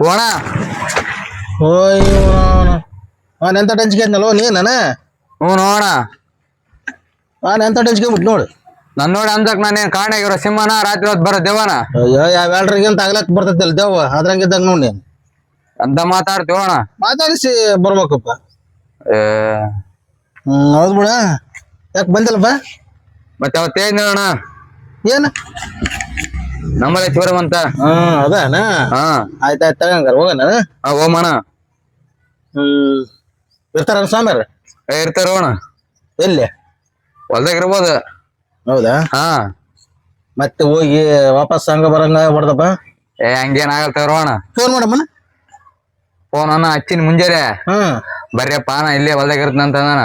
ಹೋಣ ಓಯ್ಯೋ ಅವನ್ ಎಂತ ಟಂಚಿಗೆ ಇದ್ನಲ್ಲೋ ನೀನ? ಹ್ಞೂ ನೋಣ ಅವನ್ ಎಂತ ಟಂಚಿಗೆ ಬಿಟ್ಟು ನೋಡು. ನನ್ನ ನೋಡಿ ಅಂದಕ್ ನಾನೇನು ಕಾಣಾಗಿರೋ ಸಿಂಹನ ರಾತ್ರಿ ಹೊತ್ತು ಬರೋ ದೇವನ? ಅಯ್ಯೋ ಯಾವ ಅಂತ ಆಗ್ಲಕ್ ಬರ್ತೈತಲ್ಲ ದೇವ ಅದ್ರಂಗಿದ್ದಾಗ ನೋಡಿ ನೀನು. ಅಂತ ಮಾತಾಡ್ತೀವಿ ಹೋಣ ಮಾತಾಡಿಸಿ ಬರ್ಬೇಕಪ್ಪ. ಏ, ಹ್ಞೂ ಹೌದು ಬಿಡ. ಯಾಕೆ ಬಂದಿಲ್ಲಪ್ಪ? ಮತ್ತೆ ಅವತ್ತೇನು ಹೇಳೋಣ? ಏನು? ನಮ್ಮಲ್ಲಿ ಚಿವರಮಂತ ಹ್ಮ್ ಅದಾನ? ಹಾ. ಆಯ್ತಾಯ್ತು ತಗಂಗಾರ ಹೋಗೋಣ? ಆ, ಓಮಣ ಹ್ಮ್ ಇರ್ತಾರ ಸ್ವಾಮ್ಯಾರ ಏ, ಇರ್ತಾರ ಹೋಣ ಎಲ್ಲಿ? ಹೊಲ್ದಾಗ ಇರ್ಬೋದು. ಹೌದಾ? ಹಾ. ಮತ್ತೆ ಹೋಗಿ ವಾಪಸ್ ಹಂಗ ಬರಂಗ ಬಡ್ದಪ್ಪ ಏ ಹಂಗೇನ್ ಆಗಲ್ ತಗೋಣ ಫೋನ್ ಮಾಡಮ್ಮ ಫೋನ್ ಅನ್ನ ಹಚ್ಚಿನ ಮುಂಜಾನೆ. ಹ್ಮ್ ಬರ್ರಿಯಪ್ಪ ನಾ ಇಲ್ಲೇ ಹೊಲ್ದಾಗ ಇರ್ತಂತ ಅಂದಾನ.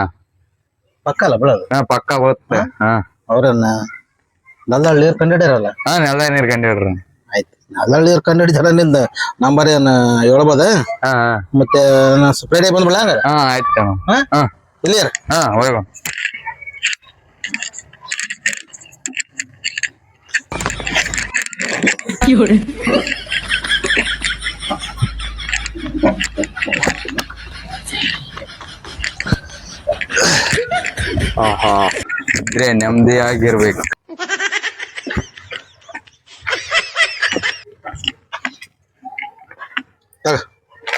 ಪಕ್ಕಲ್ಲ ಬಿಡೋದು? ಹಾ ಪಕ್ಕ ಬರುತ್ತೆ. ಹಾ. ಅವ್ರನ್ನ ನಲ್ಲಳ್ಳಿ ನೀರ್ ಕಂಡಿಡಿರಲ್ಲ ಹಾ ನೆಲ ನೀರ್ ಕಂಡಿಡ್ರಿ ಆಯ್ತು. ನಲ್ಲಳ್ಳಿ ನೀರ್ ಕಂಡಿಡಿದಾರ ನಿಂದ ನಂಬರ್ ಏನ್ ಹೇಳ್ಬೋದ ಹಾ. ಮತ್ತೆ ಸ್ಪ್ರೇಡೇ ಬಂದ್ಬಿಡ ಹಂಗಾರ? ಹಾ ಆಯ್ತು ಹಾ? ಹಾ. ಇಲ್ಲಿ ಇರು. ಹಾ ಹೋಗ. ಆಹಾ. ಇದ್ರೆ ನೆಮ್ಮದಿ ಆಗಿರ್ಬೇಕು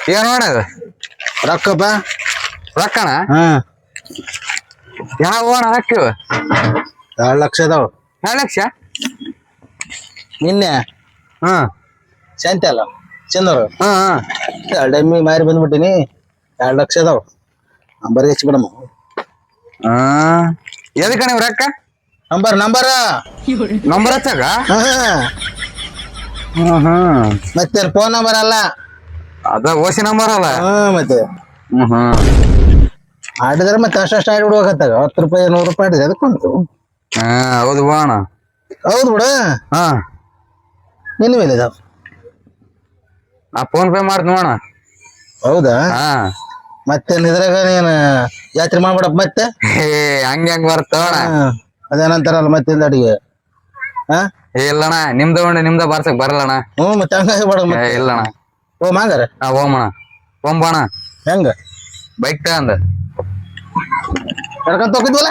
ಏನ್ ನೋಡದ ರೊಕ್ಕಪ್ಪ ರೊಕ್ಕಣ ಹಾ. ಯಾವ ಓಣ ಹಾಕಿವ? ಎರಡ್ ಲಕ್ಷ ಅದಾವ. ಎರಡು ಲಕ್ಷ? ನಿನ್ನೆ? ಹಾ. ಸಂತೆ ಅಲ್ಲ? ಚಂದವ್ರು ಹಾ ಹಾ. ಎರಡು ಎಮ್ಮಿ ಮಾರಿ ಬಂದ್ಬಿಟ್ಟಿನಿ. ಎರಡ್ ಲಕ್ಷ ಅದಾವ. ನಂಬರ್ ಹೆಚ್ಚು ಬಿಡಮ್ಮ. ಹಾ. ಎದಕ್ಕ ನೀವು ರೊಕ್ಕ? Number number. ನಂಬರ್ ಹಚ್ಚಾಗ ಹಾ. ಹ್ಮ್ ಮತ್ತೆ ಫೋನ್ ನಂಬರ್ ಅಲ್ಲ. ಅದ ಓಸಿ ನಂಬರ್ ಅಲ್ಲ. ಹಾ ಮತ್ತೆ. ಹ್ಮ್ ಆಡಿದ್ರೆ ಮತ್ತೆ ಅಷ್ಟಷ್ಟು ಆಡಿ ಬಿಡ್ಬೇಕತ್ತಾಗ ಹತ್ತು ರೂಪಾಯಿ ನೂರು ರೂಪಾಯಿ ಆಡಿದೆ ಅದಕ್ಕೆ ಉಂಟು. ಹಾ ಹೌದು ಬಾ ಅಣ್ಣ. ಹೌದು ಬಿಡು. ಹಾ. ನಿನ್ನ ಮೇಲೆ ಇದಾವ. ನಾ ಫೋನ್ ಪೇ ಮಾಡ್ತೀನಿ ನೋಣ ಹೌದಾ? ಹಾ. ಮತ್ತೆ ಇದ್ರಾಗ ನೀನು ಜಾತ್ರೆ ಮಾಡ್ಬಿಡಪ್ಪ ಮತ್ತೆ? ಏ ಹಂಗ ಹೆಂಗ್ ಬರ್ತವಣ ಹಾ, ಅದೇನಂತಾರಲ್ಲ ಮತ್ತಿಂದ ಅಡಿಗೆ. ಹಾ? ಏ ಇಲ್ಲಣ್ಣ ನಿಮ್ದ ಉಂಡೆ ನಿಮ್ದ ಬಾರ್ಸಕ್ ಬರಲ್ಲಣ್ಣ. ಹ್ಞೂ ಮತ್ತೆ ಹಂಗಾಗಿ ಬಿಡ ಏ ಮತ್ತೆ ಇಲ್ಲಣ್ಣ. ಓ ಮಾಂಗಾರ? ನಾ ಹೋಮಣ ಬಾಣ ಹೆಂಗ? ಬೈಕ್ ತಗಂದ ಕರ್ಕೊಂಡ್ ಹೋಗಿದ್ವಲ್ಲ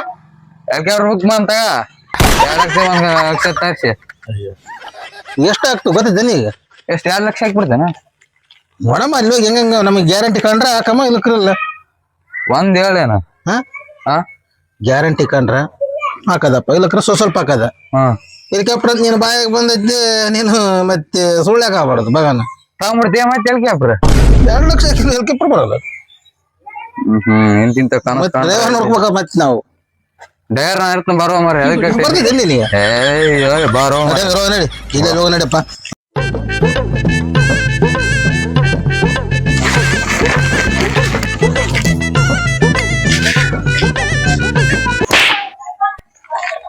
ಯಾಕೆ ಅವ್ರು ಬುಕ್ ಅಂತ ಎರಡು ಲಕ್ಷ ಒಂದ್ ಲಕ್ಷ ತರಿಸಿ ಎಷ್ಟು ಆಗ್ತು ಗೊತ್ತಿದ್ದೆ ಈಗ ಎಷ್ಟು ಎರಡು ಲಕ್ಷ ಹಾಕ್ಬಿಡ್ತೇನೆ? ನೋಡಮ್ಮ ಅಲ್ಲಿ ಹೋಗಿ ಹೆಂಗ ನಮಗೆ ಗ್ಯಾರಂಟಿ ಕಂಡ್ರ ಹಾಕಮ್ಮ ಇಲ್ಲಕ್ಕಿರಲ್ಲ ಒಂದ್ ಹೇಳೇನ ಹಾ? ಹಾ ಗ್ಯಾರಂಟಿ ಕಂಡ್ರ ಹಾಕದಪ್ಪ ಇಲ್ಲಕ್ರ ಸ್ವಲ್ಪ ಸ್ವಲ್ಪ ಹಾಕದ. ಹಾ. ಇದಕ್ಕೆ ನೀನು ಬಾಯಿಗೆ ಬಂದಿದ್ದೆ ನೀನು ಮತ್ತೆ ಸುಳ್ಳ್ಯಾಕ ಆಗ್ಬಾರ್ದು ಬಗಾನ ತಗೊಂಡ್ಬಿಡ್ತೀಯ ಮತ್ತೆ ಎಲ್ಕೆ ಹಾಕ್ರ ಎರಡು ಲಕ್ಷ ಹೆಲಿಕಾಪ್ಟರ್ ಬರಲ್ಲ ಹ್ಮ್ ಹ್ಮ್ ಇಂತಿಂತ ಮತ್ತೆ ಡ್ರೈವರ್ ನೋಡ್ಕೋಬೇಕ ಮತ್ತೆ ನಾವು. ಡೈರ್ ನಾ ಇರ್ತೀನಿ ಬರೋ ಮರ ಇಲ್ಲಿ ಏಯ್ ಬಾರೋ ನಡಿ ಇಲ್ಲೇ ನಡಿಯಪ್ಪ.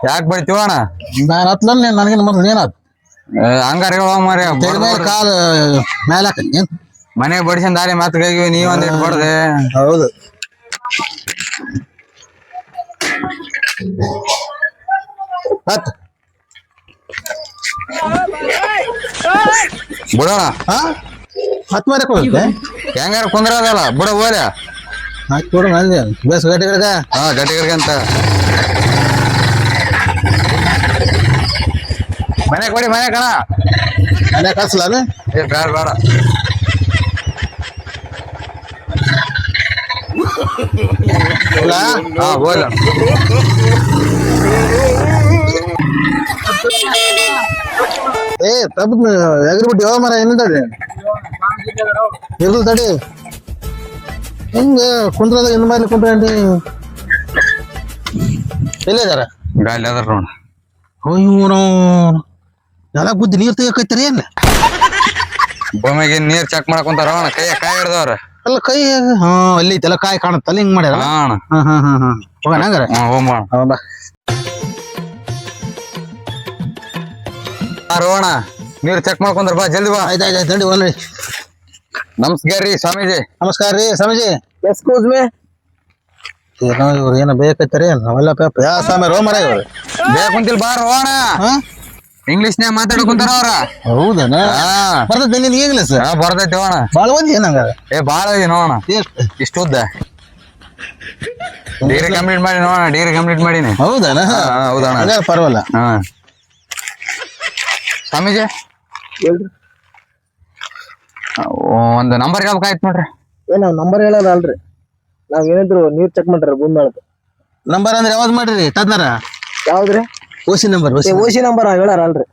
ಯಾಕೆ ಬರ್ತೀವಣ್ಣ ನಾನು ಹತ್ತಲ್ಲ ನನಗೆ ಮೊದಲು ಏನಾಯ್ತು ಹಂಗಾರ ಹೇಳೋ ಮರ ಕಾಲು ಮೇಲೆ ಏನು? ಮನೆ ಬಡಿಸಿನ ದಾರಿ ಮಾತುಗಳಿಗೆ ನೀವ್ ಒಂದ್ ಇಟ್ ಹೌದು. ಹತ್ ಬಿಡೋಣ. ಹತ್ ಮಾರಕ್ ಹೋಗುತ್ತೆ ಹೆಂಗಾರ ಕುಂದ್ರದಲ್ಲ? ಬಿಡ ಹೋಗ್ಯ ಹಾಕಿ ಕೊಡು ಬೇಸ್ ಗಟ್ಟಿಗಡ್ಗ ಹಾ ಗಟ್ಟಿಗಡ್ಗ ಅಂತ ಮನೆ ಕೊಡಿ ಮನೆ ಕಣ. ಮನೆ ಕಳ್ಸಲಾನು ಏ ಬೇಡ ಬೇಡ. ಇಲ್ಲ? ಹಾ ಹೋಗ್ಲ ಏ ತಪ್ಪ ಎಗ್ರಿಬಿಟ್ಟು ಯಾವ ಮರ ಏನು ತಡಿ ಇರ್ಲಿ ತಡಿ. ಹಿಂಗ ಕುಂದ್ರದ ಇನ್ನು ಮೇಲೆ ಕುಂತ್ಕೊಂಡಿ ಎಲ್ಲಿದಾರ? ಗಾಲಿ ಅದಾರ ನೋಡ. ಅಯ್ಯೋ ಎಲ್ಲ ಬುದ್ಧಿ ನೀರ್ ತೆಗಿಯಕೈತಾರ ಏನ್? ಭೂಮಿಗೆ ನೀರ್ ಚೆಕ್ ಮಾಡಕ್ ಕೈ ಅಣ್ಣ ಕೈಯ ಕೈ ಹಿಡ್ದವ್ರ. ಅಲ್ಲ ಕೈ ಹಾ ಅಲ್ಲಿ ಐತಲ್ಲ ಕಾಯಿ ಕಾಣತ್ತಲ್ಲ ಹಿಂಗ್ ಮಾಡ್ಯಾರ? ಹಾ ಅಣ್ಣ. ಹಾ ಹಾ ಹಾ ಹಾ. ಹೋಗೋಣ ಹಂಗಾರ? ಹೋಗೋಣ ಹೌದಾ? ರೋಣ ನೀರ್ ಚೆಕ್ ಮಾಡ್ಕೊಂಡ್ರ ಬಾ ಜಲ್ದಿ ಬಾ. ಆಯ್ತು ಆಯ್ತು ತಡಿ ಒಂದ್ ನಮಸ್ಕಾರ ರೀ ಸ್ವಾಮೀಜಿ. ನಮಸ್ಕಾರ ರೀ ಸ್ವಾಮೀಜಿ. ಎಕ್ಸ್ಕ್ಯೂಸ್ ಮೀ ಏನೋ ಇವ್ರು ಏನೋ ಬೇಕೈತಾರೆ ನಾವೆಲ್ಲ ಪೇಪ ಯಾ ಸ್ವಾಮಿ ರೋ ಮರ ಇವ್ರು. ಬೇಕುಂತಿಲ್ ಬಾ ರೋಣ ಹಾ? ಇಂಗ್ಲಿಷ್ನ್ಯಾಗ ಮಾತಾಡ್ಕೊಂತಾರ ಅವ್ರ? ಹೌದನ? ಹಾ. ಬರ್ತದೆ ನಿನ್ಗೆ ಈಗಲೇ ಸರ್? ಹಾ, ಬರ್ತೈತಿ ಅಣ್ಣ ಭಾಳ ಓದಿ ಏನಂಗ ಏ ಬಾಳ ಇದೆ ನೋಡಣ. ಎಷ್ಟು? ಇಷ್ಟು ಉದ್ದ? ಡಿಗ್ರಿ ಕಂಪ್ಲೀಟ್ ಮಾಡಿ ನೋಡಣ ಡಿಗ್ರಿ ಕಂಪ್ಲೀಟ್ ಮಾಡೀನಿ. ಹೌದನ? ಹಾ, ಹೌದಣ್ಣ. ಅದೇ ಪರವಾಗಿಲ್ಲ. ಹಾ. ಸ್ವಾಮೀಜಿ? ಒಂದು ನಂಬರ್ ಹೇಳ್ಬೇಕಾಯ್ತು ನೋಡ್ರಿ. ಏ ನಾವ್ ನಂಬರ್ ಹೇಳೋದ ಅಲ್ರಿ ನಾವ್ ಏನಿದ್ರು ನೀರ್ ಚೆಕ್ ಮಾಡ್ರಿ ಭೂಮಿ ಒಳಗ. ನಂಬರ್ ಅಂದ್ರೆ ಯಾವ್ದು ಮಾಡ್ರಿ? ತದ್ನಾರ ಯಾವ್ದ್ರಿ? ಓಸಿ ನಂಬರ್ ಓಸಿ ಓಸಿ ನಂಬರ್ ಹೇಳಾರ ಅಲ್ರಿ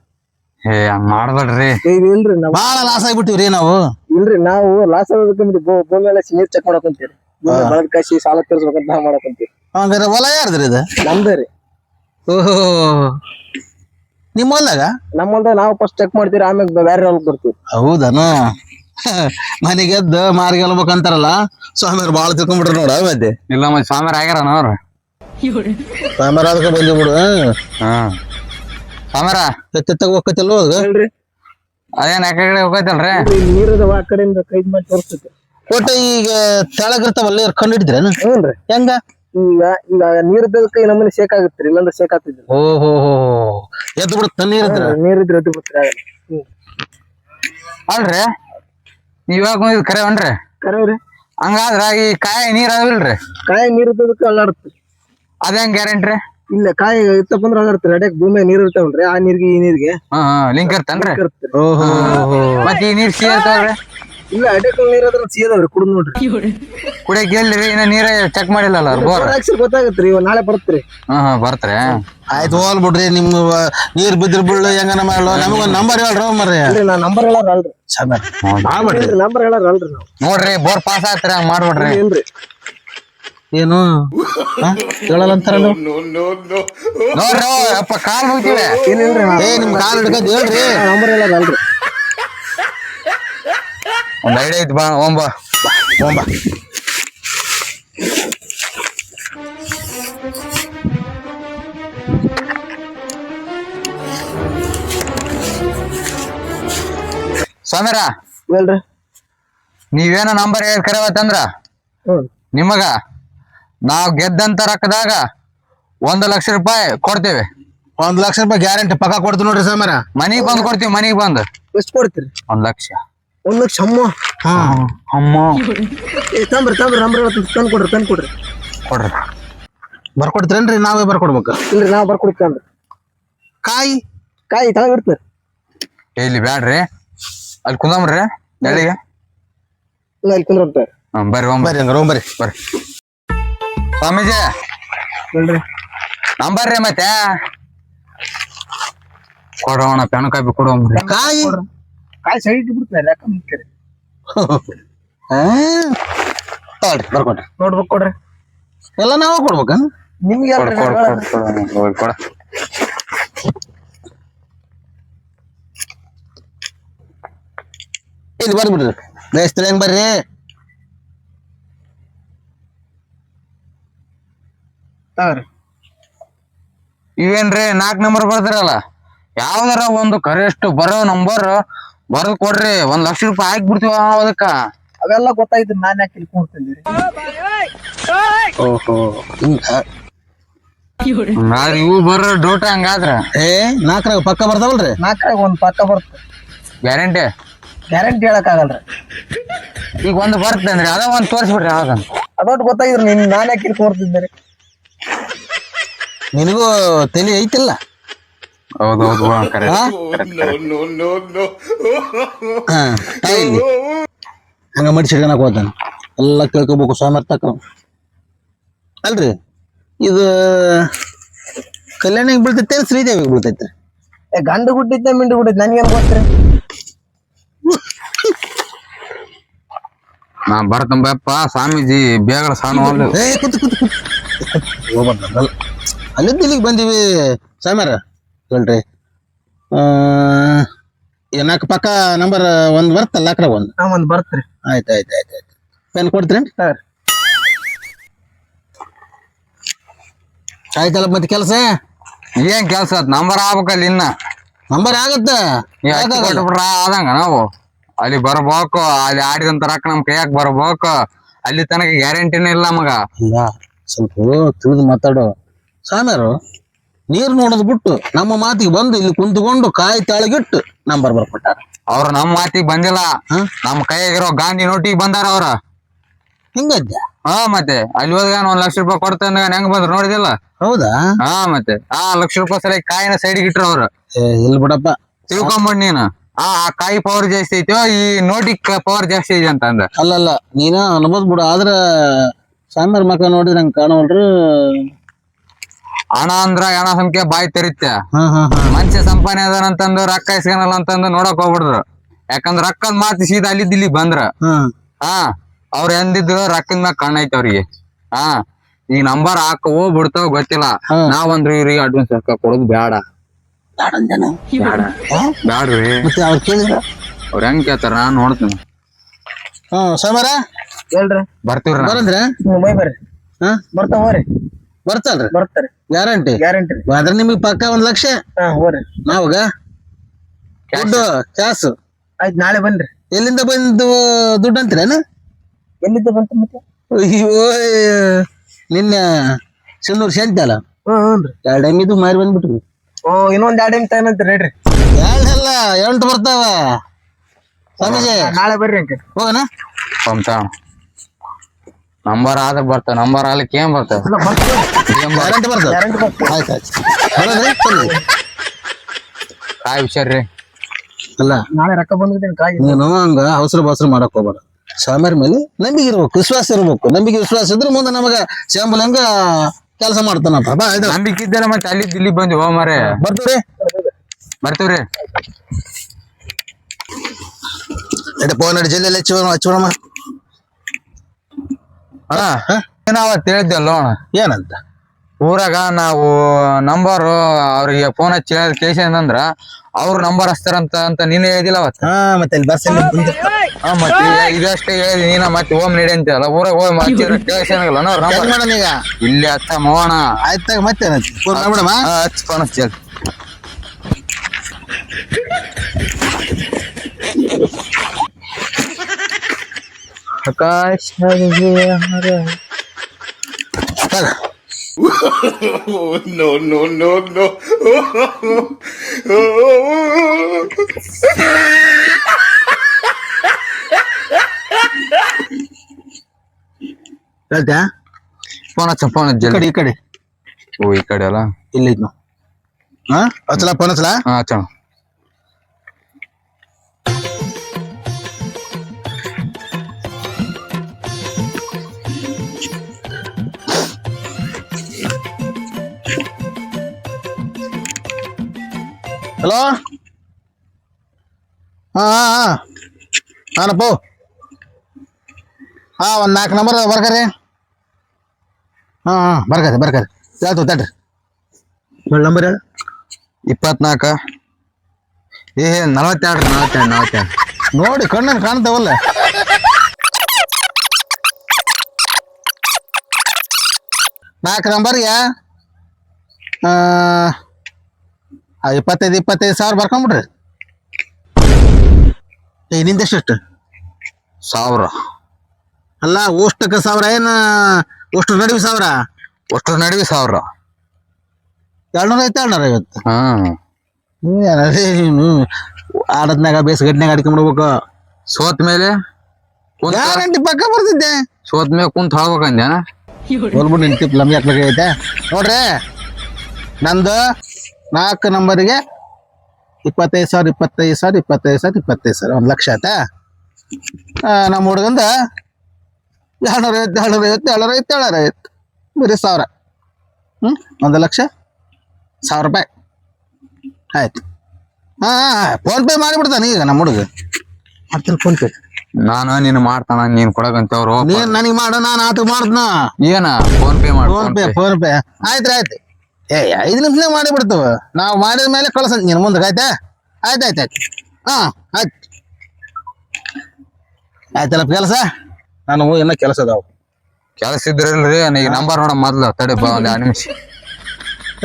ಏ ಹಂಗ್ ಮಾಡ್ಬೇಡ್ರಿ. ಇಲ್ರಿ ನಾವ್ ಭಾಳ ಲಾಸ್ ಆಗ್ಬಿಟ್ಟಿವ್ರಿ ನಾವು. ಇಲ್ರಿ ನಾವು ಲಾಸ್ ಆಗೋದಕ್ಕೆ ಭೂಮಿ ಎಲ್ಲ ನೀರ್ ಚೆಕ್ ಮಾಡಕೊಂತೀರಿ ಬಳದ ಕಾಸಿ ಸಾಲ ತೀರ್ಸ್ಬೇಕಂತ ನಾವ್ ಮಾಡಕೊಂತೀವಿ ಹಂಗಾರೆ ಹೊಲ ಯಾರ್ದ್ರಿ ಇದು? ನಮ್ದೇ ರೀ. ಓಹೋ. ನಿಮ್ಮ ಹೊಲ್ದಾಗ? ನಮ್ಮ ಹೊಲ್ದಾಗ ನಾವು ಫಸ್ಟ್ ಚೆಕ್ ಮಾಡ್ತೀವಿ ಆಮೇಲೆ ಬೇರೆ ಹೊಲಕ್ ಬರ್ತೀವಿ ಹೌದನಾ? ಮನೆಗೆದ್ದು ಮಾರ್ಗೆಲ್ಬೇಕಂತಾರಲ್ಲ ಸ್ವಾಮಿಯವ್ರು ಭಾಳ ತಿಳ್ಕೊಂಡ್ಬಿಟ್ರು ನೋಡ ಮತ್ತೆ ಇಲ್ಲ ಮತ್ತೆ ಸ್ವಾಮಿಯರ್ ಆಗ್ಯಾರ ಅವ್ರ ಸ್ವಾಮಿಯವ್ರು ಅದಕ್ಕೆ ಬಂದಿಬಿಡು ಹಾ. ಸ್ವಾಮಿಯರ ಎತ್ತೆತ್ತಾಗ ಹೋಗತ್ತಿಲ್ಲ ಅದು ಅದೇನ್ ಯಾಕಡೆ ಹೋಗೈತಲ್ರಿ ಇಲ್ಲಿ ನೀರದ ಆ ಕಡೆಯಿಂದ ಕೈದ್ ಮಾಡಿ ತೋರಿಸ್ತೈತೆ. ಒಟ್ಟ ಈಗ ತೆಳಗಿರ್ತಾವಲ್ಲ ಇವ್ರು ಕಂಡು ಹಿಡಿದ್ರೇನು? ಹ್ಞೂನ್ರಿ. ಹೆಂಗ? ಈಗ ಈಗ ನೀರಿದ್ದಕ್ಕೆ ಕೈ ನಮ್ಮನೆ ಶೇಕ್ ಆಗುತ್ತೆ ಇಲ್ಲಾಂದ್ರೆ ಶೇಕ್ ಹೋ ಹೋ ಎದ್ದು ಬಿಡುತ್ತ ನೀರಿದ್ರ ನೀರಿದ್ರೆ ಎದ್ದು ಬಿಡ್ತೀರಿ ಅಲ್ರಿ? ನೀವ್ ಇವಾಗ ಇದು ಕರೆ ಅನ್ರಿ ಕರೆವ್ರಿ ಹಂಗಾದ್ರ ಈ ಕಾಯಿ ನೀರ್ ಅದಾವಿಲ್ರಿ ಕಾಯಿ ನೀರಿದ್ದಕ್ಕೆ ಅಲ್ಲಾಡುತ್ತೆ ಅದೇನ್ ಗ್ಯಾರಂಟಿ ಇಲ್ಲ ಕಾಯಿ ಇತ್ತಪ್ಪ ಅಂದ್ರೆ ಅದಾಡ್ತಾರೆ ಅಡ್ಯಾಕ್ ಭೂಮಿ ನೀರ್ ಇರ್ತಾವಲ್ರಿ ಆ ನೀರ್ಗೆ ಈ ನೀರ್ಗೆ. ಹಾ ಹಾ ಲಿಂಕ್ ಇರ್ತನ್ರಿ? ಓಹೋ ಮತ್ ಈ ನೀರ್ ಸೇರ್ತಾವ್ರಿ ಇರ್ತಾವ್ರಿ? ಇಲ್ಲ ಅಡ್ಯಾಕ್ ನೀರ್ ಅದ್ರ ಸೇದವ್ರಿ ಕುಡಿದ್ ನೋಡ್ರಿ. ಕುಡಿಯಕ್ ಎಲ್ರಿ ಇನ್ನ ನೀರ ಚೆಕ್ ಅವ್ರು ಬೋರ್? ಹಾಕ್ಸಿ ಗೊತ್ತಾಗತ್ರಿ ಇವ ನಾಳೆ ಬರ್ತ್ರಿ. ಹಾ ಹಾ ಬರ್ತ್ರಿ ಆಯ್ತು ಹೋಲ್ ಬಿಡ್ರಿ ನಿಮ್ ನೀರ್ ಬಿದ್ರ ಬೀಳು ಹೆಂಗನ ಮಾಡ್ಲು ನಮಗ ನಂಬರ್ ಹೇಳ್ರಿ ಮರ್ರಿ. ನಾ ನಂಬರ್ ಹೇಳಾರ ಅಲ್ರಿ. ನಂಬರ್ ಹೇಳಾರ ಅಲ್ರಿ ನೋಡ್ರಿ ಬೋರ್ ಪಾಸ್ ಆಗ್ತಾರ ಹಂಗ ಮಾಡ್ಬಿಡ್ರಿ. ಏನ್ರಿ? ಏನು? ಹಾ? ನೋ ನೋಡ್ರಿ ಅಪ್ಪ ಕಾಲ್ ಮುಗಿತೀವಿ. ಏನಿಲ್ರಿ ಏ ನಿಮ್ ಕಾಲ್ ಹಿಡ್ಕೊಂಡ್ ಹೇಳ್ರಿ. ನಂಬರ್ ಅಲ್ರಿ. ಒಂದ್ ಐಡಿಯಾ ಐತಿ ಬಾ ಓಂಬ ಓಂಬ ಸ್ವಾಮಿರ ಹೇಳ್ರಿ. ನೀವೇನ ನಂಬರ್ ಹೇಳಿ ಕರೆವತ್ತಂದ್ರ? ನಿಮಗ? ನಾವ್ ಗೆದ್ದಂತ ರೊಕ್ಕದಾಗ ಒಂದ್ ಲಕ್ಷ ರೂಪಾಯಿ ಕೊಡ್ತೇವೆ. ಒಂದ್ ಲಕ್ಷ ರೂಪಾಯಿ ಗ್ಯಾರಂಟಿ ಪಕ್ಕ ಕೊಡ್ತೀವಿ ನೋಡ್ರಿ ಸಾಮರ ಮನಿಗ್ ಬಂದ್ ಕೊಡ್ತೀವಿ ಮನಿಗ್ ಬಂದ್. ಎಷ್ಟು ಕೊಡ್ತೀರಿ? ಒಂದ್ ಲಕ್ಷ. ಒಂದ್ ಲಕ್ಷ ಅಮ್ಮ. ಹಾ. ಅಮ್ಮ. ಏ ತಂಬ್ರಿ ತಂಬ್ರಿ ನಂಬರ್ ತಂದು ಕೊಡ್ರಿ ತಂದ್ ಕೊಡ್ರಿ. ಕೊಡ್ರಿ. ಬರ್ಕೊಡ್ತೀರೇನ್ರಿ? ನಾವೇ ಬರ್ಕೊಡ್ಬೇಕು. ಇಲ್ರಿ ನಾವ್ ಬರ್ಕೊಡ್ತೀವಿ ಕಾಯಿ. ಕಾಯಿ ಇಡ್ತೀರಿ. ಏ, ಇಲ್ಲಿ ಬ್ಯಾಡ್ರಿ. ಅಲ್ಲಿ ಕುಂದ್ರಿ ಎಲ್ಲಿಗೆ? ಇಲ್ಲ ಇಲ್ಲಿ ಕುಂದ್ರ ಹ್ಮ್ ಬರ್ರಿ ಬರ್ರಿ. ಬರ್ರಿ. ಬರ್ರಿ. ಸ್ವಾಮೀಜಿ ಹೇಳ್ರಿ ನಂಬರ್ ರೀ ಮತ್ತೆ ಕೊಡೋಣ ಪೆನ್ ಕಾಪಿ ಕೊಡೋಮ್ರಿ ಕಾಯಿ ಕಾಯಿ ಸೈಡ್ ಇಟ್ಬಿಡ್ತಾರೆ ಯಾಕೆ ಮುಖ್ಯರಿ ಹಾ ತಗೊಳ್ರಿ ಬರ್ಕೊಡ್ರಿ ನೋಡ್ಬೇಕು ಕೊಡ್ರಿ ಎಲ್ಲ ನಾವ ಕೊಡ್ಬೇಕ ನಿಮ್ಗೆ ಕೊಡ ಕೊಡ ಕೊಡ ಕೊಡ ಕೊಡ ಇಲ್ಲಿ ಬರ್ರಿ ಬಿಡ್ರಿ ರೀ ಇವೇನ್ರಿ ನಾಲ್ಕು ನಂಬರ್ ಬರ್ದಿರಲ್ಲ? ಯಾವ್ದಾರ ಒಂದು ಕರೆಸ್ಟ್ ಬರೋ ನಂಬರ್ ಬರ್ದು ಕೊಡ್ರಿ ಒಂದ್ ಲಕ್ಷ ರೂಪಾಯಿ ಹಾಕಿ ಬಿಡ್ತೀವ ಅದಕ್ಕ. ಅವೆಲ್ಲ ಗೊತ್ತಾಯ್ತು ನಾನ್ ಯಾಕೆ ಕೂಡ್ತಿದ್ದೀರಿ ಓಹೋ. ಹಂಗಾದ್ರೆ ಇವು ಬರೋ ಡೋಟ ಹಂಗಾದ್ರ? ಏ ನಾಲ್ಕರಾಗ ಪಕ್ಕ ಬರ್ತಾವಲ್ರಿ ನಾಲ್ಕರಾಗ ಒಂದ್ ಪಕ್ಕ ಬರ್ತ. ಗ್ಯಾರಂಟಿ? ಗ್ಯಾರಂಟಿ ಹೇಳಕ್ ಆಗಲ್ರಿ ಈಗ ಒಂದು ಬರ್ತಂದ್ರಿ ಅದ ಒಂದ್ ತೋರಿಸ್ಬಿಡ್ರಿ ಯಾವ್ದಂತ ಅದೊಟ್ಟು ಗೊತ್ತಾಗಿದ್ರು ನಿನ್ ನಾನ್ ಯಾಕೆ ಇಲ್ಲಿ ಕೂಡ್ತಿದ್ದೀರಿ ನಿನಗೂ ತಲೆ ಐತಿಲ್ಲ? ಹೌದೌದು ಕರೆ. ಹಂಗ ಮಡಿಸಿಡ್ಕನಕ್ ಹೋತಾನ ಎಲ್ಲ ಕೇಳ್ಕೋಬೇಕು ಸಾಮರ್ಥ್ಯಕ ಅಲ್ರಿ? ಇದು ಕಲ್ಯಾಣಿಗೆ ಬೀಳ್ತೈತೆ ಶ್ರೀದೇವಿಗೆ ಬೀಳ್ತೈತೆ? ಏ ಗಂಡು ಗುಡ್ಡಿದ್ದೆ ಮಿಂಡು ಗುಟ್ಟಿದ್ ನನ್ಗೇನ್ ಗೊತ್ತ್ರಿ? ನಾ ಬರ್ತಂಬಪ್ಪ ಸ್ವಾಮೀಜಿ ಬೇಗ ಕುಂತು ಹೋಗ್ಬಾರ್ದಲ್ಲ ಅಲ್ಲಿಂದ ಇಲ್ಲಿಗೆ ಬಂದೀವಿ ಸಾಮ್ಯಾರ ಹೇಳ್ರಿ. ನಾಲ್ಕು ಪಕ್ಕ ನಂಬರ್ ಒಂದು ಬರ್ತಲ್ಲ ಅಕ್ರ ಒಂದು. ಒಂದು ಒಂದ್ ಬರ್ತ್ರಿ. ಆಯ್ತು ಆಯ್ತು ಆಯ್ತು ಆಯ್ತು. ಪೆನ್ ಕೊಡ್ತೀರಿ ಸರ್ ಆಯ್ತಲ್ಲ ಮತ್ತೆ ಕೆಲಸ? ಏನ್ ಕೆಲಸ? ನಂಬರ್ ಆಗ್ಬೇಕಲ್ಲ ಇನ್ನ. ನಂಬರ್ ಆಗತ್ತೆ? ಈ ಆದಂಗ ನಾವು. ಅಲ್ಲಿ ಬರ್ಬೇಕು ಅಲ್ಲಿ ಆಡಿದಂತ ರೊಕ್ಕ ನಮ್ ಕೈಯಾಗ ಬರ್ಬೇಕು. ಅಲ್ಲಿ ತನಕ ಗ್ಯಾರಂಟಿನೇ ಇಲ್ಲ ನಮಗ. ಇಲ್ಲ ಸ್ವಲ್ಪ ತಿಳಿದು ಮಾತಾಡು. ಸಾಮ್ಯಾರು ನೀರ್ ನೋಡೋದು ಬಿಟ್ಟು ನಮ್ಮ ಮಾತಿಗೆ ಬಂದು ಇಲ್ಲಿ ಕುಂತ್ಕೊಂಡು ಕಾಯಿ ತಾಳಗಿಟ್ಟು ನಂಬರ್ ಬರ್ಕೊಟ್ಟಾರ ಅವ್ರ ನಮ್ಮ ಮಾತಿಗೆ ಬಂದಿಲ್ಲ. ನಮ್ಮ ನಮ್ ಕೈಯಾಗಿರೋ ಗಾಂಧಿ ನೋಟಿಗೆ ಬಂದಾರ ಅವ್ರ. ಹಿಂಗದ್ದ ಹಾ ಮತ್ತೆ ಅಲ್ಲಿ ಹೋದಾಗ ಒಂದ್ ಲಕ್ಷ ರೂಪಾಯಿ ಕೊಡ್ತಾನ ಹೆಂಗ್ ಬಂದ್ರು ನೋಡಿದಿಲ್ಲ ಹೌದಾ? ಹಾ ಮತ್ತೆ ಆ ಲಕ್ಷ ರೂಪಾಯಿ ಸಲ ಕಾಯಿನ ಸೈಡ್ಗೆ ಇಟ್ರು ಅವ್ರು. ಇಲ್ಲಿ ಇಲ್ ಬಿಡಪ್ಪ. ತಿಳ್ಕೊಂಬಣ್ಣ ನೀನು. ಆ ಕಾಯಿ ಪವರ್ ಜಾಸ್ತಿ ಐತೋ ಈ ನೋಟಿಗ್ ಪವರ್ ಜಾಸ್ತಿ ಐತಿ ಅಂತ ಅಂದ. ಅಲ್ಲಲ್ಲ ನೀನ ಅನ್ಬೋದು ಬಿಡು ಆದ್ರ ಸಾಂಬಾರ್ ಮಕ್ಕ ನೋಡಿದ್ರೆ ಹಂಗ ಕಾಣವಲ್ರು. ಹಣ ಅಂದ್ರ ಹಣ ಸಂಖ್ಯೆ ಬಾಯಿ ತೆರಿತ್ಯ ಹಾ ಹಾ ಹಾ. ಮನುಷ್ಯ ಸಂಪಾದನೆ ಅದಾನಂತಂದು ರೊಕ್ಕ ಇಸ್ಕೊನಲ್ಲ ಅಂತಂದು ನೋಡಕ್ ಹೋಗ್ಬಿಡ್ರು ಯಾಕಂದ್ರ ರೊಕ್ಕದ ಮಾತು ಸೀದಾ ಅಲ್ಲಿದ್ದ ಇಲ್ಲಿ ಬಂದ್ರ. ಹಾ. ಅವ್ರ ಎಂದಿದ್ದು ರೊಕ್ಕದ ಮ್ಯಾಗ ಕಣ್ಣೈತಿ ಅವ್ರಿಗೆ. ಹಾ ಈ ನಂಬರ್ ಹಾಕವೋ ಬಿಡ್ತಾವ ಗೊತ್ತಿಲ್ಲ. ನಾವಂದ್ರ ಇವ್ರಿಗೆ ಅಡ್ವಾನ್ಸ್ ರೊಕ್ಕ ಕೊಡೋದು ಬೇಡ? ಬ್ಯಾಡ್ರಿ. ಮತ್ತೆ ಅವ್ರು ಕೇಳಿದ್ರ? ಅವ್ರ ಹೆಂಗ್ ಕೇಳ್ತಾರ ನಾನ್ ನೋಡ್ತೀನಿ. ಹಾ ಹೇಳ್ರಿ. ಬರ್ತೀವ್ರಿ. ಬರಂದ್ರ? ಬರ್ರಿ. ಬರ್ತಾವ ಬರ್ತಾರೆ. ಗ್ಯಾರಂಟಿ? ಗ್ಯಾರಂಟಿ. ಅದ್ರ ನಿಮಗೆ ಪಕ್ಕ ಒಂದ್ ಲಕ್ಷ? ಹಾ ಹೋರಿ ನಾವಾಗ? ದುಡ್ಡು ಕ್ಯಾಸು ಆಯ್ತು ನಾಳೆ ಬನ್ರಿ. ಎಲ್ಲಿಂದ ಬಂದು ದುಡ್ಡು ಅಂತೀರೇನು ಎಲ್ಲಿದ್ದ ಬಂತು ಮತ್ತೆ? ಅಯ್ಯೋ ನಿನ್ನೆ ಸಿನ್ನೂರು ಶಾಂತಿ ಅಲ್ಲ? ಹ್ಮ್ ಹ್ಞೂ ಎರಡು ಎಂ ಇದು ಮಾರಿ ಬಂದ್ಬಿಟ್ರಿ ಓ ಇನ್ನೊಂದ್ ಎರಡು ಟೈಮ್ ಟೈಮ್ ಅಂತ ರೇಟ್ರಿ ಎರಡಲ್ಲ ಎಂಟು ಬರ್ತಾವ. ಸ್ವಾಮೀಜಿ. ನಾಳೆ ಬರ್ರಿ ಅಂಕ ಹೋಗೋಣ? ನಂಬರ್ ಆದ್ರೆ ಬರ್ತಾವ ನಂಬರ್ ಆಗ್ಲಿಕ್ಕೆ ಏನ್ ಬರ್ತಾವ ಗ್ಯಾರಂಟಿ ಆಯ್ತು ಆಯ್ತು. ಬನ್ನಿ. ಕಾಯಿ ವಿಚಾರ್ರಿ ಅಲ್ಲ ನಾಳೆ ರೊಕ್ಕ ಬಂದಿದ್ದೀನಿ ಕಾಯಿ. ನೀನು ಹಂಗ ಅವಸರ ಬಸರ ಮಾಡಕ್ ಹೋಗ್ಬೇಡ. ಸ್ವಾಮಿಯರ ಮೇಲೆ ನಂಬಿಕೆ ಇರ್ಬೇಕು ವಿಶ್ವಾಸ ಇರ್ಬೇಕು. ನಂಬಿಕೆ ವಿಶ್ವಾಸ ಇದ್ರೆ ಮುಂದೆ ನಮಗ ಶಾಂಬಲ್ ಹಂಗ ಕೆಲಸ ಮಾಡ್ತಾನಪ್ಪ ಬಾ ಇದು ನಂಬಿಕೆ ಇದ್ದಾರೆ ಮತ್ತೆ ಅಲ್ಲಿ ಇಲ್ಲಿ ಬಂದ್ವಿ ಹೋ ಮಾರೇ ಬರ್ತೀವ್ರಿ. ಬರ್ತೀವ್ರಿ. ಇದು ಫೋನ್ ಹಚ್ಚಿ ಹಚ್ಚಿ ಹಚ್ಚೋಣ ಹಚ್ಚೋಣಮ್ಮ ಅಣ್ಣ ನಾವ್ ಅವತ್ ಹೇಳಿದ್ದಲ್ಲ ಅಣ್ಣ ಏನಂತ? ಊರಾಗ ನಾವು ನಂಬರ್ ಅವ್ರಿಗೆ ಫೋನ್ ಹಚ್ಚಿ ಕೇಸ್ ಏನಂದ್ರ ಅವ್ರ ನಂಬರ್ ಹಚ್ತಾರಂತ ಅಂತ ನೀನು ಹೇಳಿದಿಲ್ಲ ಅವತ್ತ. ಹಾ ಮತ್ತೆ ಅಲ್ಲಿ ಬಸ್ ಹಾ ಮತ್ತೆ ಇದಷ್ಟೇ ಹೇಳಿ ನೀನ ಮತ್ತೆ ಹೋಮ್ ನಡಿ ಅಂತಲ್ಲ ಊರಾಗ ಹೋಗಿ ಮತ್ತೆ ಕೇಸ್ ಏನಾಗಲ್ಲ ಅವ್ರ ನಂಬರ್ ಮಾಡೋಣ ಈಗ? ಇಲ್ಲಿ ಹತ್ತ ಮೋಣ ಆಯ್ತಾಗ ಮತ್ತೆ ಫೋನ್ ಮಾಡ್ಬಿಡಮ್ಮ ಫೋನ್ ಹಚ್ಚಿ ಆಕಾಶ ತಗ. ಹೇಳ್ತ್ಯಾ ಫೋನ್ ಹಚ್ಚ ಫೋನ್ ಹಚ್ಚ ಈ ಕಡೆ ಜಲ್ದಿ ಈ ಕಡೆ. ಓ ಈ ಕಡೆ ಅಲ್ಲ? ಇಲ್ಲಿ ಹಾ ಹಚ್ಚಲ ಫೋನ್ ಹಚ್ಚಲ? ಹಾ ಹಚ್ಚೋಣ ಹಲೋ ಹಾ ಹಾ ಹಾ ಹಾನಪ್ಪ ಹಾ ಒಂದು ನಾಲ್ಕು ನಂಬರ್ ಬರ್ಕರಿ ಹಾಂ ಹಾಂ ಬರ್ಕರಿ ಬರ್ಕರಿ ಹೇಳ್ತು ತಡ್ರಿ ಹೇಳು ನಂಬರ್ ಹೇಳು ಇಪ್ಪತ್ನಾಲ್ಕ ಏ ನಲವತ್ತೆರಡು ನಲವತ್ತೆರಡು ನಲವತ್ತೆರಡು ನೋಡಿ ಕಣ್ಣನ್ ಕಾಣ್ತಾವಲ್ಲ ನಾಲ್ಕು ನಂಬರ್ಗೆ ಆ ಇಪ್ಪತ್ತೈದು ಇಪ್ಪತ್ತೈದು ಸಾವಿರ ಬರ್ಕೊಂಬಿಡ್ರಿ. ಏ ನಿಂದೆಷ್ಟು ಸಾವಿರ. ಅಲ್ಲ ಓಷ್ಟಕ್ಕೆ ಸಾವಿರ ಏನ ಅಷ್ಟು ನಡುವೆ ಸಾವಿರ? ಅಷ್ಟ್ರ ನಡುವೆ ಸಾವಿರ. ಎರಡ್ನೂರ ಐತೆ ಎರಡ್ನೂರ ಐವತ್ತು. ಹಾ. ನೀನು ಆಡದ್ನಾಗ ಬೇಸ್ಗಡ್ನಾಗ ಅಡ್ಕೊಂಡ್ಬಿಡ್ಬೇಕು ಸೋತ್ ಮೇಲೆ ಗ್ಯಾರಂಟಿ ಪಕ್ಕ ಬರ್ತಿದ್ದೆ ಸೋತ್ ಮೇಲೆ ಕುಂತ ಹೋಗ್ಬೇಕಂದ್ಯಾನ ಹೋಲ್ಬಿಟ್ಟು ನಿನ್ ಟಿಪ್ ಹಾಕ್ಲಿಕ್ಕೆ ಐತೆ ನೋಡ್ರಿ ನಂದು ನಾಲ್ಕು ನಂಬರಿಗೆ ಇಪ್ಪತ್ತೈದು ಸಾವಿರ ಇಪ್ಪತ್ತೈದು ಸಾವಿರ ಇಪ್ಪತ್ತೈದು ಸಾವಿರ ಇಪ್ಪತ್ತೈದು ಸಾವಿರ ಒಂದು ಲಕ್ಷ ಆಯ್ತಾ? ನಮ್ಮ ಹುಡುಗಂದ ಎರಡ್ನೂರ ಐವತ್ತು ಏಳ್ನೂರೈವತ್ತು ಏಳ್ನೂರೈವತ್ತು ಬರೀ ಸಾವಿರ. ಹ್ಞೂ ಒಂದು ಲಕ್ಷ ಸಾವಿರ ರೂಪಾಯಿ. ಆಯ್ತು. ಹಾಂ ಹಾಂ ಫೋನ್ ಪೇ ಮಾಡಿಬಿಡ್ತಾನೆ ಈಗ ನಮ್ಮ ಹುಡುಗ. ಮಾಡ್ತೀನಿ ಫೋನ್ ಪೇ ನಾನು ನೀನು ಮಾಡ್ತಾನ ನೀನ್ ಕೊಡಕಂತವ್ರು. ನೀನು ನನಗೆ ಮಾಡು ನಾನು ಆತ ಮಾಡ್ದನ. ಏನ ಫೋನ್ ಪೇ ಮಾಡು ಫೋನ್ ಪೇ ಫೋನ್ ಪೇ ಆಯ್ತು ಆಯ್ತು ಏ ಐದು ನಿಮಿಷನೇ ಮಾಡಿ ಬಿಡ್ತವ ನಾವು ಮಾಡಿದ ಮೇಲೆ ಕಳ್ಸಂತ ನೀನು ಮುಂದಕ್ಕೆ ಆಯ್ತಾ? ಆಯ್ತು ಆಯ್ತು ಆಯ್ತು. ಹಾಂ ಆಯ್ತು. ಆಯ್ತಲ್ಲ ಕೆಲಸ? ನಾನು ಇನ್ನೂ ಕೆಲಸ ಅದಾವ. ಕೆಲಸ ಇದ್ರಲ್ರಿ ಈಗ ನಂಬರ್ ನೋಡ ಮೊದ್ಲು ತಡೆ ಬಾ ಒಂದು ಎರಡು ನಿಮಿಷ.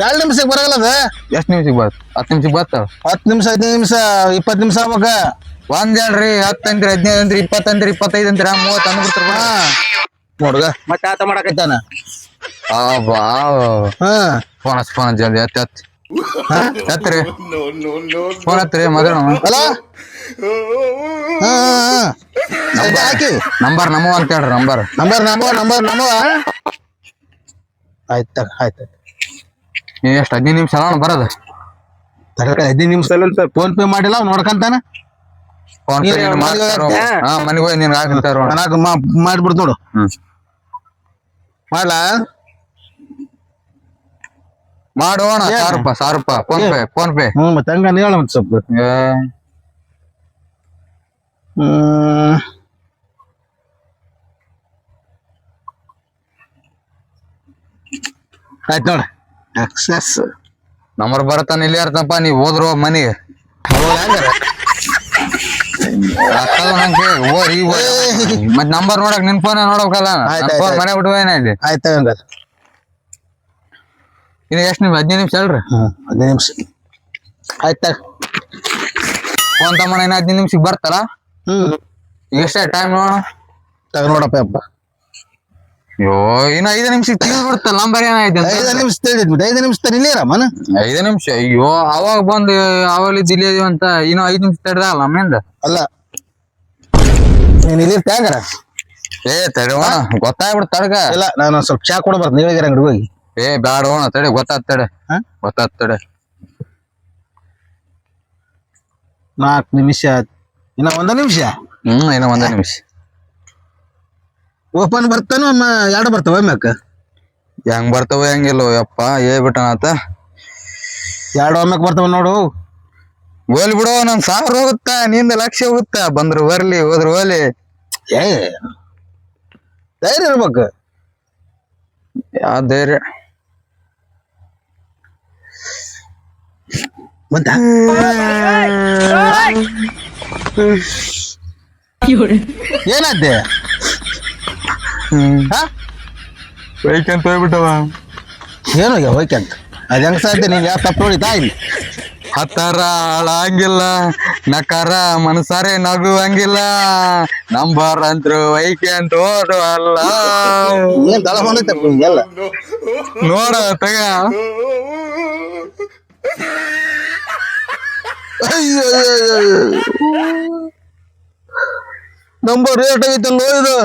ಎರಡು ನಿಮಿಷಕ್ಕೆ ಬರಲ್ಲ ಅದು? ಎಷ್ಟ್ ನಿಮಿಷಕ್ಕೆ ಬರ್ತ ಹತ್ತು ನಿಮಿಷಕ್ಕೆ ಬರ್ತಾವ ಹತ್ತು ನಿಮಿಷ ಹದಿನೈದು ನಿಮಿಷ ಇಪ್ಪತ್ತು ನಿಮಿಷ ಆಗ್ಬೇಕ? ಒಂದ್ ಹೇಳ್ರಿ ಹತ್ತು ಅಂದ್ರೆ ಹದಿನೈದು ಅಂದ್ರಿ ಇಪ್ಪತ್ತು ಅಂದ್ರಿ ಇಪ್ಪತ್ತೈದು ಅಂದ್ರೆ ಮೂವತ್ತು ಅಂದ್ಬಿಡ್ತಾರ ಹಾಂ. ಮತ್ತೆ ಆತ ಮಾಡಕತ್ತಾನ ಫೋನ್ ಹಚ್ ಫೋನ್ ಜಲ್ದಿ ಎತ್ತ ಎತ್ ಎತ್ರಿ ಫೋನ್ ಹತ್ರಿ ಅಲ್ಲ? ಸದ್ಯ ಹಾಕಿ. ನಂಬರ್ ನಮೋ ಅಂತ ಹೇಳ್ರಿ ನಂಬರ್ ನಂಬರ್ ನಮೋ ನಂಬರ್ ನಮೋ ಆಯ್ತು ಆಯ್ತು ಎಷ್ಟು ಎಷ್ಟ್ ಹದಿನೈದು ನಿಮಿಷ ಅಲ್ಲ ಬರೋದು? ಹದಿನೈದು ನಿಮಿಷದಲ್ಲಿ ಅಂತ ಫೋನ್ ಪೇ ಮಾಡಿಲ್ಲ ಅವ್ನು ನೋಡ್ಕಂತಾನ? ಫೋನ್ ಪೇ ಮನೆಗ್ ಹಾ ಮನೆಗೆ ಹೋಗಿ ನೀನು ಹಾಕಿ ನನಗೆ ಮಾಡ್ಬಿಡ್ತು ನೋಡು. ಹ್ಮ್. ಮಾಡ್ಲಾ? ಮಾಡೋಣ ಸಾವಿರ ರೂಪಾಯಿ ಸಾವಿರ ರೂಪಾಯಿ ಫೋನ್ ಪೇ ಫೋನ್ ಪೇ. ಹ್ಞೂ ಮತ್ತೆ ಹಂಗ ಹೇಳ ಮತ್ತೆ ಸ್ವಲ್ಪ. ಹ್ಮ್. ಆಯ್ತು ನೋಡ. ಸಕ್ಸಸ್ ನಂಬರ್ ಬರತ್ತಾನ ಇಲ್ಲಿ ಇರ್ತಪ್ಪ ನೀ ಹೋದ್ರು ಮನಿ. ರೊಕ್ಕದ ನಂಗೆ ಓರಿ ಮತ್ ನಂಬರ್ ನೋಡಕ್ ನಿನ್ ಫೋನ್ ನೋಡಬೇಕಲ್ಲ? ಆಯ್ತ್ ಆಯ್ತ್ ಫೋನ್. ಮನೆ ಬಿಟ್ಟು ಏನಾಯ್ತು ಆಯ್ತು ಹಂಗಾರ ಇನ್ನು ಎಷ್ಟ್ ನಿಮಿಷ ಹದಿನೈದು ನಿಮಿಷ ಅಲ್ರಿ? ಹ್ಞೂ ಹದಿನೈದು ನಿಮಿಷ. ಆಯ್ತು ಫೋನ್ ತಮ್ಮನ ಇನ್ನ ಹದಿನೈದು ನಿಮಿಷಕ್ಕೆ ಬರ್ತಲ್ಲ ಹ್ಞೂ ಎಷ್ಟೇ ಟೈಮ್ ನೋಡ ತಗ ನೋಡಪ್ಪ ಅಪ್ಪ. ಅಯ್ಯೋ ಇನ್ನ ಐದು ನಿಮಿಷ ತಿಳಿದು ಬಿಡ್ತಲ್ಲ ನಂಬರ್ ಏನಾಯ್ತು ಅಂತ. ಐದು ನಿಮಿಷ ತಿಳಿದ್ಬಿಟ್ಟು ಐದು ನಿಮಿಷ ತಡಿಲೇರ ಮನ. ಐದು ನಿಮಿಷ ಅಯ್ಯೋ ಅವಾಗ ಬಂದು ಇಲ್ಲಿ ಇದೀವಿ ಅಂತ ಇನ್ನು ಐದು ನಿಮಿಷ ತಡೆದಲ್ಲ ನಮ್ಮಿಂದ ಅಲ್ಲ. ನೀನು ಇಲ್ಲಿರ್ತ ಹಂಗಾರ ಏ ತಡೆವಣ ಗೊತ್ತಾಗ್ಬಿಡ್ತ ತಡಗ. ಇಲ್ಲ ನಾನು ಒಂದ್ ಸ್ವಲ್ಪ ಚಾ ಕೊಡ್ಬಾರ್ದು ನೀವೇ ನೀವೇಗಿರ ಅಂಗಡಿ ಹೋಗಿ. ಏ ಬ್ಯಾಡವಣ ತಡೆ ಗೊತ್ತಾತ್ ತಡೆ. ಹಾ? ಗೊತ್ತಾತ್ ತಡೆ. ನಾಲ್ಕು ನಿಮಿಷ ಇನ್ನ ಒಂದ ನಿಮಿಷ? ಹ್ಮ್ ಇನ್ನ ಒಂದೇ ನಿಮಿಷ. ಓಪನ್ ಬರ್ತಾನೋ ಅಮ್ಮ ಎರಡು ಬರ್ತಾವ ಒಮ್ಮೆಕ ಹೆಂಗ್ ಬರ್ತಾವ ಹೆಂಗಿಲ್ಲೋ ಯಪ್ಪ ಏ ಬಿಟ್ಟನಾತ ಎರಡು ಒಮ್ಮೆಕ್ ಬರ್ತಾವ ನೋಡು. ಹೋಲ್ ಬಿಡು ನನ್ ಸಾವಿರ ಹೋಗುತ್ತ ನಿಂದ ಲಕ್ಷ ಹೋಗುತ್ತ. ಬಂದ್ರು ಬರ್ಲಿ ಹೋದ್ರು ಹೋಲಿ. ಏ ಧೈರ್ಯ ಇರ್ಬೇಕು. ಯಾವ ಧೈರ್ಯ. ಬಂತ ಏನಾದ್ದೆ? ಹ್ಮ್. ಅಂತ ಹೋಗ್ಬಿಟ್ಟವ ಏನು ಹೋಗ್ಯ ಅಂತ? ಅದು ಹೆಂಗೆ ಸಾಧ್ಯ? ನೀನ್ ಯಾವ ತಪ್ಪು ಹೊಡಿತಾ ಇಲ್ಲಿ? ಹತ್ತಾರ ಹಾಳಾಗಿಲ್ಲ. ನಕಾರ ಮನಸಾರೆ ನಗುವಂಗಿಲ್ಲ. ನಂಬರ್ ಅಂತ್ರು ಅಂತ ಓದು ಅಲ್ಲ ಏನ್ ತಳ ಬಂದೈತೆ ನೋಡ ತಗ. ನಂಬರ್ ರೇಟ್ ಆಗೈತಲ್ಲ ಇದು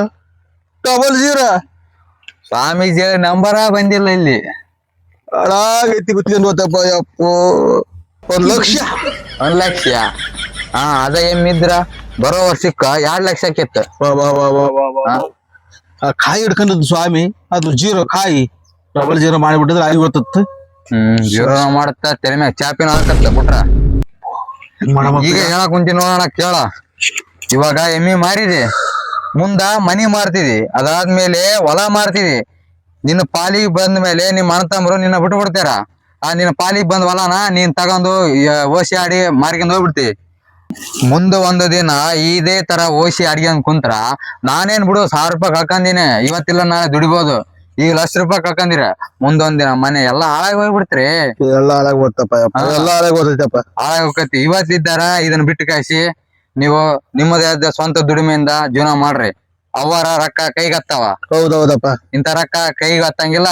ಡಬಲ್ ಜೀರೋ ಸ್ವಾಮೀಜಿ ನಂಬರ ಬಂದಿಲ್ಲ ಇಲ್ಲಿ. ಹಾಳಾಗೈತಿ ಕುತ್ಕೊಂಡು ಹೋತಪ್ಪ ಯಪ್ಪೋ. ಒಂದ್ ಲಕ್ಷ. ಒಂದ್ ಲಕ್ಷ. ಹಾ ಅದ ಏನಿದ್ರ? ಬರೋ ವರ್ಷಕ್ಕ ಎರಡ್ ಲಕ್ಷ ಕಿತ್ತ ವಾ ವಾ ವಾ ವಾ ವಾ ವಾ. ಆ ಕಾಯಿ ಹಿಡ್ಕೊಂಡದ್ದು ಸ್ವಾಮಿ ಅದು ಜೀರೋ ಕಾಯಿ. ಡಬಲ್ ಜೀರೋ ಮಾಡಿಬಿಟ್ಟಿದ್ರೆ ಆಗಿ ಗೊತ್ತತ್ತು ಹ್ಮ್ ಜೀರೋ ಮಾಡುತ್ತ ತೆರೆ ಮ್ಯಾಗ ಚಾಪಿನ ಹಾಕತ್ತ ಬಿಟ್ರ. ಈಗ ಹೇಳಕ್ ಕುಂತಿ ನೋಡೋಣ ಕೇಳ. ಇವಾಗ ಎಮ್ಮಿ ಮಾರಿದಿ. ಮುಂದ ಮನಿ ಮಾರ್ತಿದಿ. ಅದಾದ್ಮೇಲೆ ಹೊಲ ಮಾರ್ತಿದಿ. ನಿನ್ನ ಪಾಲಿಗೆ ಬಂದ ಮೇಲೆ ನಿಮ್ಮ ಅಣ್ಣ ತಮ್ಮರು ನಿನ್ನ ಬಿಟ್ಟು ಬಿಡ್ತೀರ? ಆ ನಿನ್ನ ಪಾಲಿಗೆ ಬಂದ ಹೊಲನ ನೀನ್ ತಗೊಂಡು ಓಸಿ ಆಡಿ ಮಾರ್ಕೊಂಡ್ ಹೋಗ್ಬಿಡ್ತಿ. ಮುಂದೆ ಒಂದು ದಿನ ಇದೇ ತರ ಓಸಿ ಅಡ್ಗೆಂದ್ ಕುಂತ್ರ ನಾನೇನ್ ಬಿಡು ಸಾವಿರ ರೂಪಾಯಿ ಕಳ್ಕಂದಿನಿ ಇವತ್ತಿಲ್ಲ ನಾಳೆ ದುಡಿಬೋದು. ಈಗ ಲಕ್ಷ ರೂಪಾಯಿ ಕಳ್ಕಂದಿರ. ಮುಂದೊಂದ್ ದಿನ ಮನೆ ಎಲ್ಲಾ ಹಾಳಾಗಿ ಹೋಗ್ಬಿಡ್ತ್ರಿ. ಎಲ್ಲ ಹಾಳಾಗಿ ಹೋಗ್ತಪ್ಪ ಎಲ್ಲ ಹಾಳಾಗಿ ಹೋಗ್ತೈತಪ್ಪ. ಹಾಳಾಗಿ ಹೋಗತಿ ಇವತ್ತಿದ್ದಾರ ಇದನ್ನ ಬಿಟ್ಟು ಕಾಯಿಸಿ ನೀವು ನಿಮ್ಮದೇ ಆದ ಸ್ವಂತ ದುಡಿಮೆಯಿಂದ ಜೀವನ ಮಾಡ್ರಿ. ಅವರ ರೊಕ್ಕ ಕೈಗತ್ತವ ಹೌದೌದಪ್ಪ. ಇಂತ ರೊಕ್ಕ ಕೈಗೆ ಹತ್ತಂಗಿಲ್ಲ.